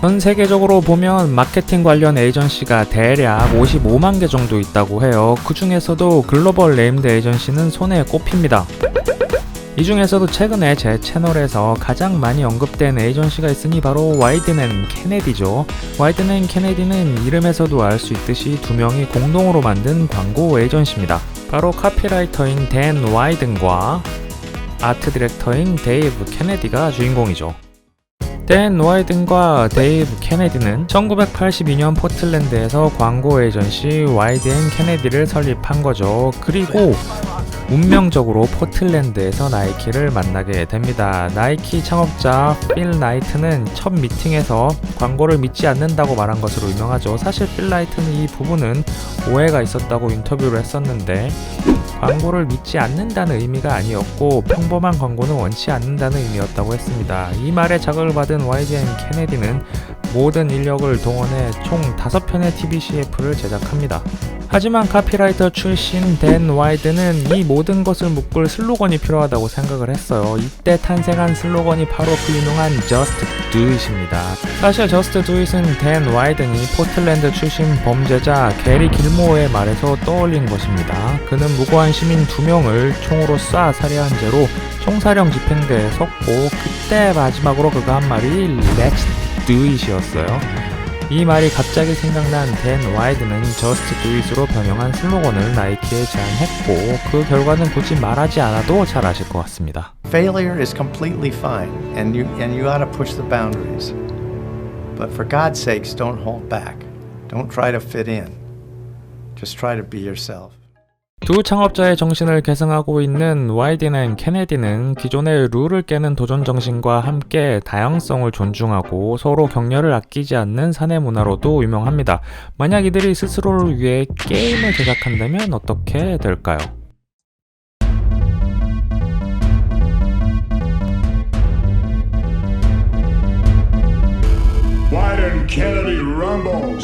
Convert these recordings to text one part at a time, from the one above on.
전 세계적으로 보면 마케팅 관련 에이전시가 대략 55만 개 정도 있다고 해요. 그 중에서도 글로벌 네임드 에이전시는 손에 꼽힙니다. 이 중에서도 최근에 제 채널에서 가장 많이 언급된 에이전시가 있으니 바로 와이드넨 케네디죠. 와이드넨 케네디는 이름에서도 알 수 있듯이 두 명이 공동으로 만든 광고 에이전시입니다. 바로 카피라이터인 댄 와이든과 아트 디렉터인 데이브 케네디가 주인공이죠. 댄 와이든과 데이브 케네디는 1982년 포틀랜드에서 광고 에이전시 와이드 앤 케네디를 설립한 거죠. 그리고 운명적으로 포틀랜드에서 나이키를 만나게 됩니다. 나이키 창업자 필 나이트는 첫 미팅에서 광고를 믿지 않는다고 말한 것으로 유명하죠. 사실 필 나이트는 이 부분은 오해가 있었다고 인터뷰를 했었는데 광고를 믿지 않는다는 의미가 아니었고 평범한 광고는 원치 않는다는 의미였다고 했습니다. 이 말에 자극을 받은 YGN 케네디는 모든 인력을 동원해 총 5편의 TV CF를 제작합니다. 하지만 카피라이터 출신 댄 와이드는 이 모든 것을 묶을 슬로건이 필요하다고 생각을 했어요. 이때 탄생한 슬로건이 바로 그 유명한 Just Do It입니다. 사실 Just Do It은 댄 와이든이 포틀랜드 출신 범죄자 게리 길모어의 말에서 떠올린 것입니다. 그는 무고한 시민 두 명을 총으로 쏴 살해한 죄로 총사령 집행대에 섰고 그때 마지막으로 그가 한 말이 Let's Do It이었어요. 이 말이 갑자기 생각난 댄 와이드는 Do It으로 변형한 슬로건을 나이키에 제안했고 그 결과는 굳이 말하지 않아도 잘 아실 것 같습니다. Failure is completely fine, and you and you ought to push the boundaries. But for God's sakes, don't hold back. Don't try to fit in. Just try to be yourself. 두 창업자의 정신을 계승하고 있는 와이드는 케네디는 기존의 룰을 깨는 도전 정신과 함께 다양성을 존중하고 서로 격려를 아끼지 않는 사내 문화로도 유명합니다. 만약 이들이 스스로를 위해 게임을 제작한다면 어떻게 될까요? Wyden Kennedy Rumble,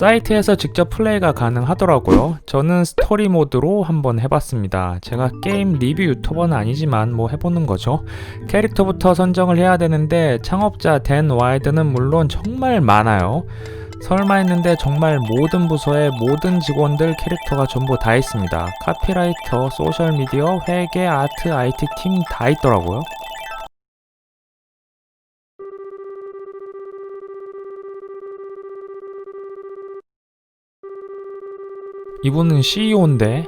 사이트에서 직접 플레이가 가능하더라고요. 저는 스토리 모드로 한번 해봤습니다. 제가 게임 리뷰 유튜버는 아니지만 뭐 해보는 거죠. 캐릭터부터 선정을 해야 되는데 창업자 댄 와이드는 물론 정말 많아요. 설마 했는데 정말 모든 부서의 모든 직원들 캐릭터가 전부 다 있습니다. 카피라이터, 소셜미디어, 회계, 아트, IT 팀 다 있더라고요. 이분은 CEO인데!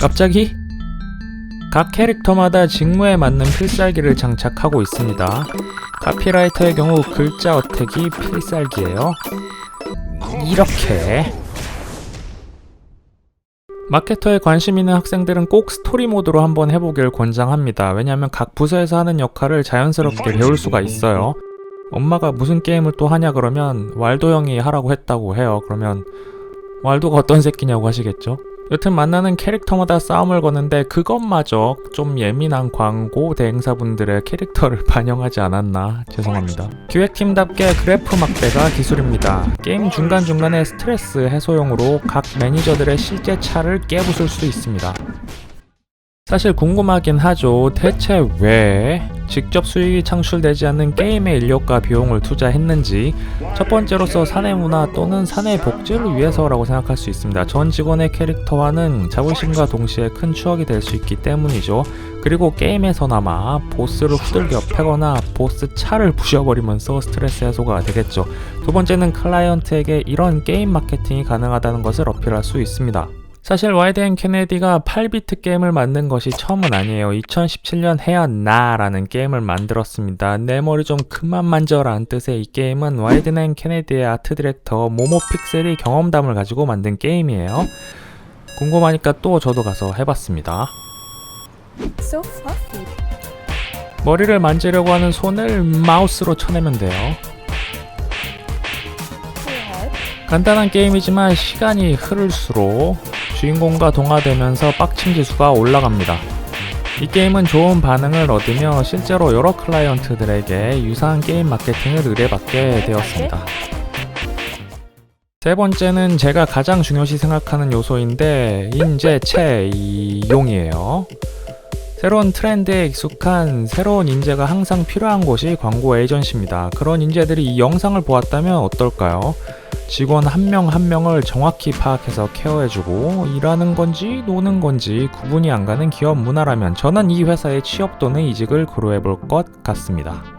갑자기 각 캐릭터마다 직무에 맞는 필살기를 장착하고 있습니다. 카피라이터의 경우 글자 어택이 필살기예요. 이렇게 마케터에 관심 있는 학생들은 꼭 스토리 모드로 한번 해보길 권장합니다. 왜냐하면 각 부서에서 하는 역할을 자연스럽게 배울 수가 있어요. 엄마가 무슨 게임을 또 하냐 그러면 왈도 형이 하라고 했다고 해요. 그러면 왈도가 어떤 새끼냐고 하시겠죠? 여튼 만나는 캐릭터마다 싸움을 거는데 그것마저 좀 예민한 광고 대행사분들의 캐릭터를 반영하지 않았나 죄송합니다. 기획팀답게 그래프 막대가 기술입니다. 게임 중간중간에 스트레스 해소용으로 각 매니저들의 실제 차를 깨부술 수 있습니다. 사실 궁금하긴 하죠. 대체 왜 직접 수익이 창출되지 않는 게임의 인력과 비용을 투자했는지 첫 번째로서 사내 문화 또는 사내 복지를 위해서라고 생각할 수 있습니다. 전 직원의 캐릭터와는 자부심과 동시에 큰 추억이 될 수 있기 때문이죠. 그리고 게임에서나마 보스를 후들겨 패거나 보스 차를 부셔버리면서 스트레스 해소가 되겠죠. 두 번째는 클라이언트에게 이런 게임 마케팅이 가능하다는 것을 어필할 수 있습니다. 사실 와이드 앤 케네디가 8비트 게임을 만든 것이 처음은 아니에요. 2017년 헤어나라는 게임을 만들었습니다. 내 머리 좀 그만 만져라는 뜻의 이 게임은 와이드 앤 케네디의 아트 디렉터 모모 픽셀이 경험담을 가지고 만든 게임이에요. 궁금하니까 또 저도 가서 해봤습니다. So fluffy. 머리를 만지려고 하는 손을 마우스로 쳐내면 돼요. 간단한 게임이지만 시간이 흐를수록 주인공과 동화되면서 빡침 지수가 올라갑니다. 이 게임은 좋은 반응을 얻으며 실제로 여러 클라이언트들에게 유사한 게임 마케팅을 의뢰받게 되었습니다. 세 번째는 제가 가장 중요시 생각하는 요소인데 인재체 이용이에요. 새로운 트렌드에 익숙한 새로운 인재가 항상 필요한 곳이 광고 에이전시입니다. 그런 인재들이 이 영상을 보았다면 어떨까요? 직원 한명한 명을 정확히 파악해서 케어해주고 일하는 건지 노는 건지 구분이 안 가는 기업 문화라면 저는 이 회사에 취업 또는 이직을 고려해 볼 것 같습니다.